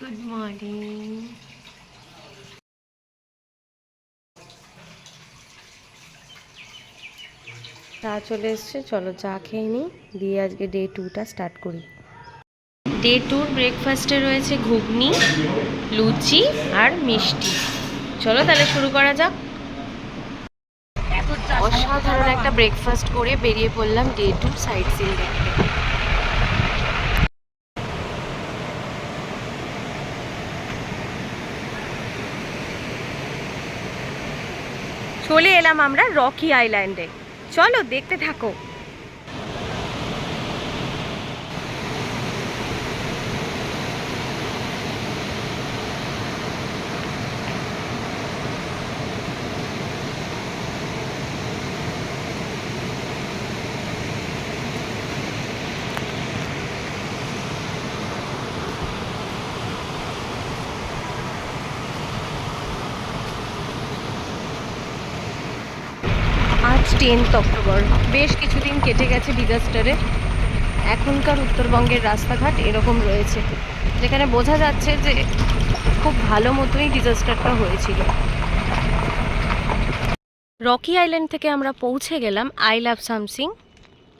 Good morning চা চলে এসছে চলো চা খেয়ে নিই দিয়ে আজকে ডে টুটা স্টার্ট করি। ডে টুর ব্রেকফাস্টে রয়েছে ঘুগনি লুচি আর মিষ্টি। চলো তাহলে শুরু করা যাক। অসাধারণ একটা ব্রেকফাস্ট করে বেরিয়ে পড়লাম ডে টু সাইড সিন দেখতে। চলে এলাম আমরা রকি আইল্যান্ডে। চলো দেখতে থাকো। আজ টেন্থ অক্টোবর। বেশ কিছুদিন কেটে গেছে ডিজাস্টারে। এখনকার উত্তরবঙ্গের রাস্তাঘাট এরকম রয়েছে, যেখানে বোঝা যাচ্ছে যে খুব ভালো মতোই ডিজাস্টারটা হয়েছিল। রকি আইল্যান্ড থেকে আমরা পৌঁছে গেলাম আই লাভ সামসিং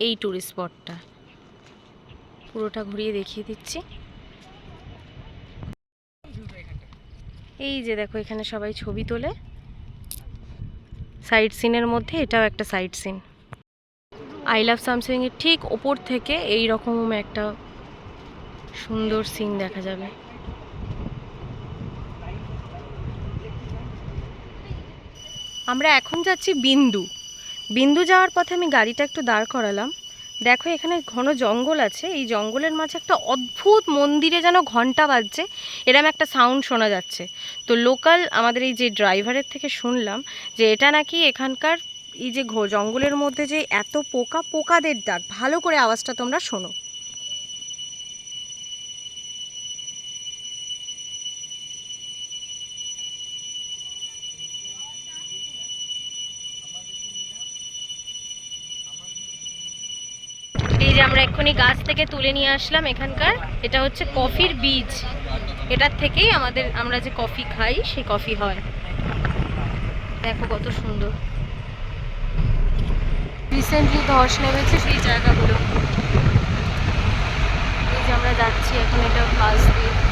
এই ট্যুরিস্ট স্পটটা পুরোটা ঘুরিয়ে দেখিয়ে দিচ্ছি। এই যে দেখো, এখানে সবাই ছবি তোলে। সাইড সিনের মধ্যে এটাও একটা side scene I love something এর ঠিক ওপর থেকে এই রকম একটা সুন্দর সিন দেখা যাবে। আমরা এখন যাচ্ছি বিন্দু। বিন্দু যাওয়ার পথে আমি গাড়িটা একটু দাঁড় করালাম। দেখো, এখানে ঘন জঙ্গল আছে। এই জঙ্গলের মাঝে একটা অদ্ভুত মন্দিরে যেন ঘণ্টা বাজছে। এরম একটা সাউন্ড শোনা যাচ্ছে। তো লোকাল আমাদের এই যে ড্রাইভারের থেকে শুনলাম যে এটা নাকি এখানকার এই যে জঙ্গলের মধ্যে যে এত পোকা পোকাদের ডাক ভালো করে আওয়াজটা তোমরা শোনো। আমরা এক্ষুনি গাছ থেকে তুলে নিয়ে আসলাম এখানকার। এটা হচ্ছে কফির বীজ। এটার থেকেই আমাদের, আমরা যে কফি খাই, সেই কফি হয়। দেখো কত সুন্দর। রিসেন্টলি ধস নেমেছে সেই জায়গাগুলো। এই যে আমরা যাচ্ছি এখন এটা ফার্স্ট দিয়ে।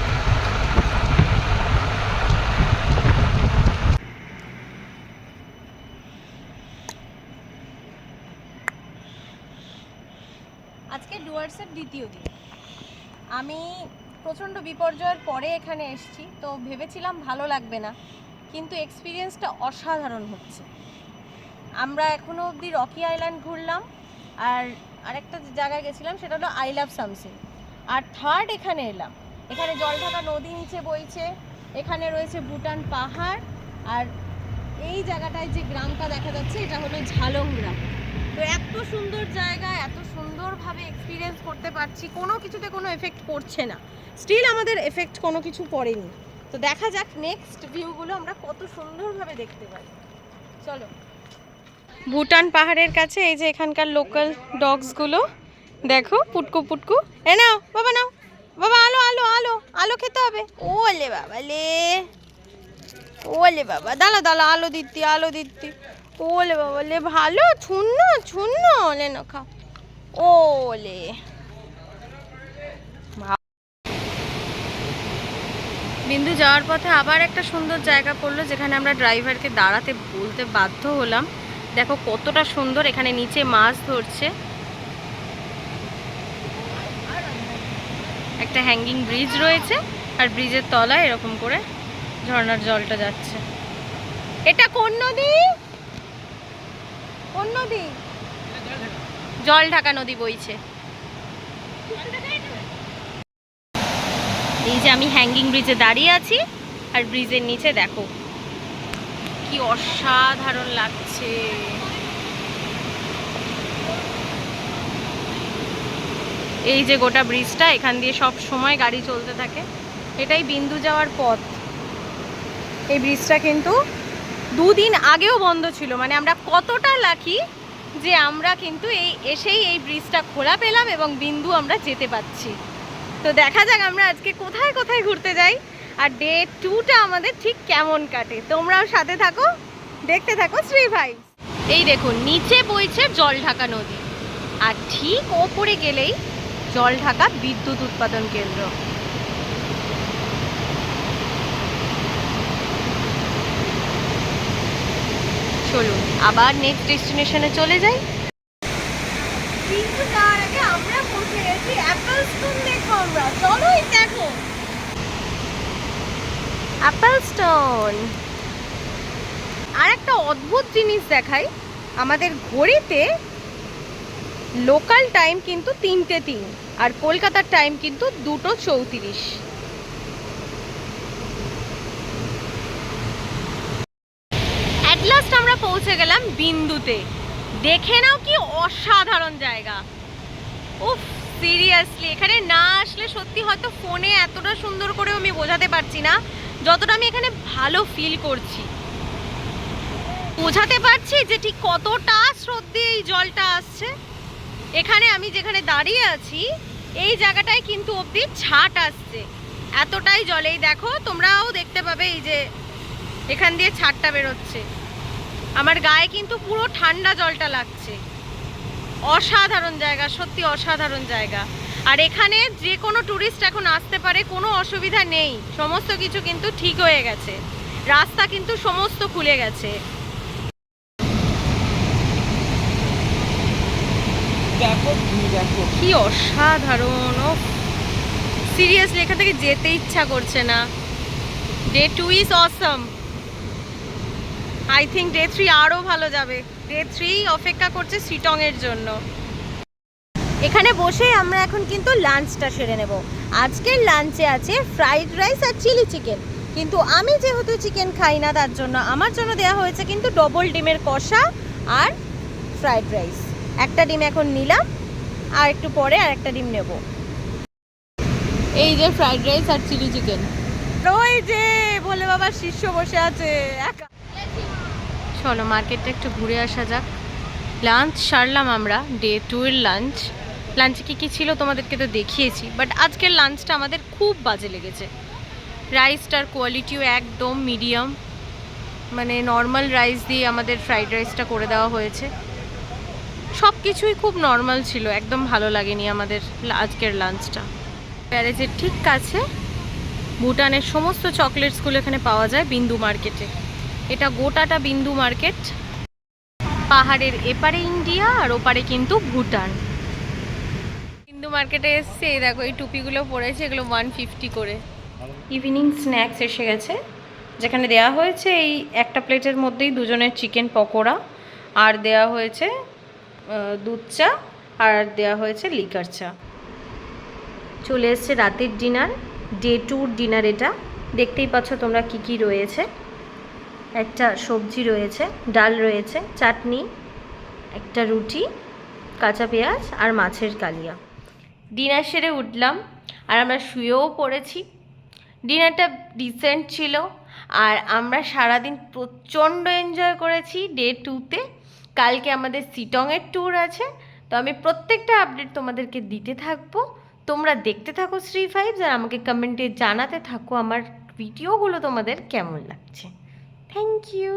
আজকে দ্বিতীয় দিন। আমি প্রচণ্ড বিপর্যয়ের পরে এখানে এসেছি, তো ভেবেছিলাম ভালো লাগবে না, কিন্তু এক্সপিরিয়েন্সটা অসাধারণ হচ্ছে। আমরা এখনও অবধি রকি আইল্যান্ড ঘুরলাম, আর আরেকটা জায়গায় গেছিলাম, সেটা হলো আই লাভ সামসিং। আর থার্ড এখানে এলাম। এখানে জলঢাকা নদী নিচে বইছে, এখানে রয়েছে ভুটান পাহাড়, আর এই জায়গাটায় যে গ্রামটা দেখা যাচ্ছে, এটা হলো ঝালং গ্রাম তো এত সুন্দর জায়গা, এত সুন্দরভাবে এক্সপিরিয়েন্স করতে পারছি, কোনো কিছুতে কোনো এফেক্ট পড়ছে না। স্টিল আমাদের এফেক্ট কোনো কিছু পড়েনি। তো দেখা যাক নেক্সট ভিউগুলো আমরা কত সুন্দরভাবে দেখতে পাই। চলো। ভুটান পাহাড়ের কাছে, এই যে এখানকার লোকাল ডগসগুলো দেখো, পুটকু পুটকু। এ নাও, বাবা নাও, বাবা আলো আলো আলো আলো খেতে হবে। ওলে বাবা লে ওলে বাবা দাঁড়া দাঁড়া আলো দিতি আলো দিতি ওলে বাবা লে ভালো? ছুন্ন ছুন্ন? লে না ওলে। বিন্দু যাওয়ার পথে আবার একটা সুন্দর জায়গা পড়ল, যেখানে আমরা ড্রাইভারকে দাঁড়াতে বলতে বাধ্য হলাম। দেখো কতটা সুন্দর, এখানে নিচে মাছ ধরছে। একটা হ্যাঙ্গিং ব্রিজ রয়েছে, আর ব্রিজের তলায় এরকম করে ঝর্নার জলটা যাচ্ছে। এটা কোন নদী? কোন নদী? জল ঢাকা নদী বইছে। এই যে আমি হ্যাঙ্গিং ব্রিজে দাঁড়িয়ে আছি, আর ব্রিজের নিচে দেখো, কি অসাধারণ লাগছে। এই যে গোটা ব্রিজটা এখান দিয়ে সব সময় গাড়ি চলতে থাকে। এটাই বিন্দু যাওয়ার পথ। এই ব্রিজটা কিন্তু দুদিন আগেও বন্ধ ছিল। মানে আমরা কতটা লাকি যে আমরা কিন্তু এই, এসেই এই ব্রিজটা খোলা পেলাম এবং বিন্দু আমরা যেতে পাচ্ছি তো দেখা যাক আমরা আজকে কোথায় কোথায় ঘুরতে যাই। আর ডে টুটা আমাদের ঠিক কেমন কাটে। তোমরাও সাথে থাকো, দেখতে থাকো শ্রী ভাই। এই দেখুন, নিচে বইছে জল ঢাকা নদী। আর ঠিক ওপরে গেলেই জল ঢাকা বিদ্যুৎ উৎপাদন কেন্দ্র। চলুন আবার নেক্সট ডেস্টিনেশনে চলে যাই। তার আগে আমরা পৌঁছে গেছি অ্যাপল স্টোন দেখো আমরা। চলোই দেখো। অ্যাপল স্টোন আর একটা অদ্ভুত জিনিস দেখাই। আমাদের ঘড়িতে লোকাল টাইম কিন্তু তিনটে তিন আর কলকাতার টাইম কিন্তু দুটো চৌত্রিশ। পৌঁছে গেলাম বিন্দুতে। দেখে নাও কি অসাধারণ জায়গা। উফ সিরিয়াসলি এখানে না আসলে সত্যি হয়তো ফোনে এতটা সুন্দর করেও আমি বোঝাতে পারছি না, যতটা আমি এখানে ভালো ফিল করছি। বোঝাতে পারছি যে ঠিক কতটা শ্রদ্ধে এই জলটা আসছে। এখানে আমি যেখানে দাঁড়িয়ে আছি, এই জায়গাটায় কিন্তু অবধি ছাট আসছে। এতটাই জলেই দেখো, তোমরাও দেখতে পাবে এই যে এখান দিয়ে ছাটটা বেরোচ্ছে। আমার গায়ে কিন্তু পুরো ঠান্ডা জলটা লাগছে। অসাধারণ জায়গা সত্যি অসাধারণ জায়গা। আর এখানে যে কোনো ট্যুরিস্ট এখন আসতে পারে কোনো অসুবিধা নেই। সমস্ত কিছু কিন্তু ঠিক হয়ে গেছে। রাস্তা কিন্তু সমস্ত খুলে গেছে। দেখো কি অসাধারণ ও সিরিয়াসলি এখান থেকে যেতে ইচ্ছা করছে না। Day two is awesome I think day three আরও ভালো যাবে। ডে থ্রি অপেক্ষা করছে সিটংয়ের জন্য। এখানে বসে আমরা এখন কিন্তু লাঞ্চটা সেরে নেব। আজকের লাঞ্চে আছে ফ্রাইড রাইস আর চিলি চিকেন কিন্তু আমি যেহেতু চিকেন খাই না, তার জন্য আমার জন্য দেওয়া হয়েছে কিন্তু ডবল ডিমের কষা আর ফ্রাইড রাইস একটা ডিম এখন নিলাম, আর একটু পরে আর একটা ডিম নেব। এই যে ফ্রাইড রাইস আর চিলি চিকেন ওই যে ভোলে বাবার শিষ্য বসে আছে, একা। চলো মার্কেটটা একটু ঘুরে আসা যাক। লাঞ্চ সারলাম আমরা, ডে টু এর লাঞ্চ। লাঞ্চে কী কী ছিল তোমাদেরকে তো দেখিয়েছি বাট আজকের লাঞ্চটা আমাদের খুব বাজে লেগেছে। রাইসটার কোয়ালিটিও একদম মিডিয়াম মানে নর্মাল রাইস দিয়ে আমাদের ফ্রাইড রাইসটা করে দেওয়া হয়েছে। সব কিছুই খুব নর্মাল ছিল, একদম ভালো লাগেনি আমাদের আজকের লাঞ্চটা। প্যারেজের ঠিক কাছে, ভুটানের সমস্ত চকলেটসগুলো এখানে পাওয়া যায় বিন্দু মার্কেটে এটা গোটাটা বিন্দু মার্কেট। পাহাড়ের এপারে ইন্ডিয়া আর ওপারে কিন্তু ভুটান। বিন্দু মার্কেটে এসছে দেখো, এই টুপিগুলো পরেছে, এগুলো ওয়ান ফিফটি করে। ইভিনিং স্ন্যাক্স এসে গেছে। যেখানে দেয়া হয়েছে এই একটা প্লেটের মধ্যেই দুজনের চিকেন পকোড়া, আর দেয়া হয়েছে দুধ চা, আর দেয়া হয়েছে লিকার চা। চলে এসছে রাতের ডিনার, ডে টুর ডিনার এটা। দেখতেই পাচ্ছ তোমরা কি কি রয়েছে। একটা সবজি রয়েছে, ডাল রয়েছে, চাটনি, একটা রুটি, কাঁচা পেঁয়াজ আর মাছের কালিয়া। ডিনার সেরে উঠলাম আর আমরা শুয়েও পড়েছি। ডিনারটা ডিসেন্ট ছিল আর আমরা সারাদিন প্রচণ্ড এনজয় করেছি ডে টুতে কালকে আমাদের সিটংয়ের ট্যুর আছে, তো আমি প্রত্যেকটা আপডেট তোমাদেরকে দিতে থাকব। তোমরা দেখতে থাকো শ্রী ফাইভস আর আমাকে কমেন্টে জানাতে থাকো আমার ভিডিওগুলো তোমাদের কেমন লাগছে। Thank you